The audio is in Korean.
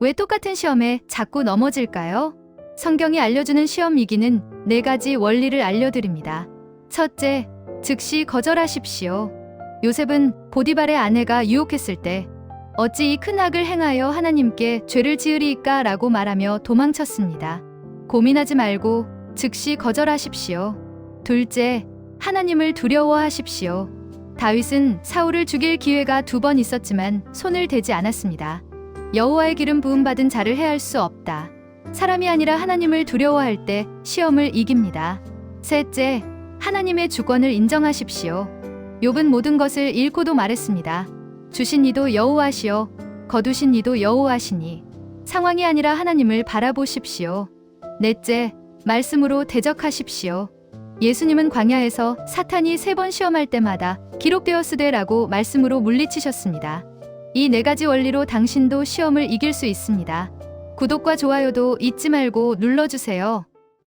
왜 똑같은 시험에 자꾸 넘어질까요? 성경이 알려주는 시험 이기는 네 가지 원리를 알려드립니다. 첫째, 즉시 거절하십시오. 요셉은 보디발의 아내가 유혹했을 때 어찌 이 큰 악을 행하여 하나님께 죄를 지으리이까 라고 말하며 도망쳤습니다. 고민하지 말고 즉시 거절하십시오. 둘째, 하나님을 두려워하십시오. 다윗은 사울을 죽일 기회가 두 번 있었지만 손을 대지 않았습니다. 여호와의 기름 부음 받은 자를 해할 수 없다. 사람이 아니라 하나님을 두려워할 때 시험을 이깁니다. 셋째, 하나님의 주권을 인정하십시오. 욥은 모든 것을 잃고도 말했습니다. 주신 이도 여호와시요 거두신 이도 여호와시니 상황이 아니라 하나님을 바라보십시오. 넷째, 말씀으로 대적하십시오. 예수님은 광야에서 사탄이 세 번 시험할 때마다 기록되었으되라고 말씀으로 물리치셨습니다. 이 네 가지 원리로 당신도 시험을 이길 수 있습니다. 구독과 좋아요도 잊지 말고 눌러주세요.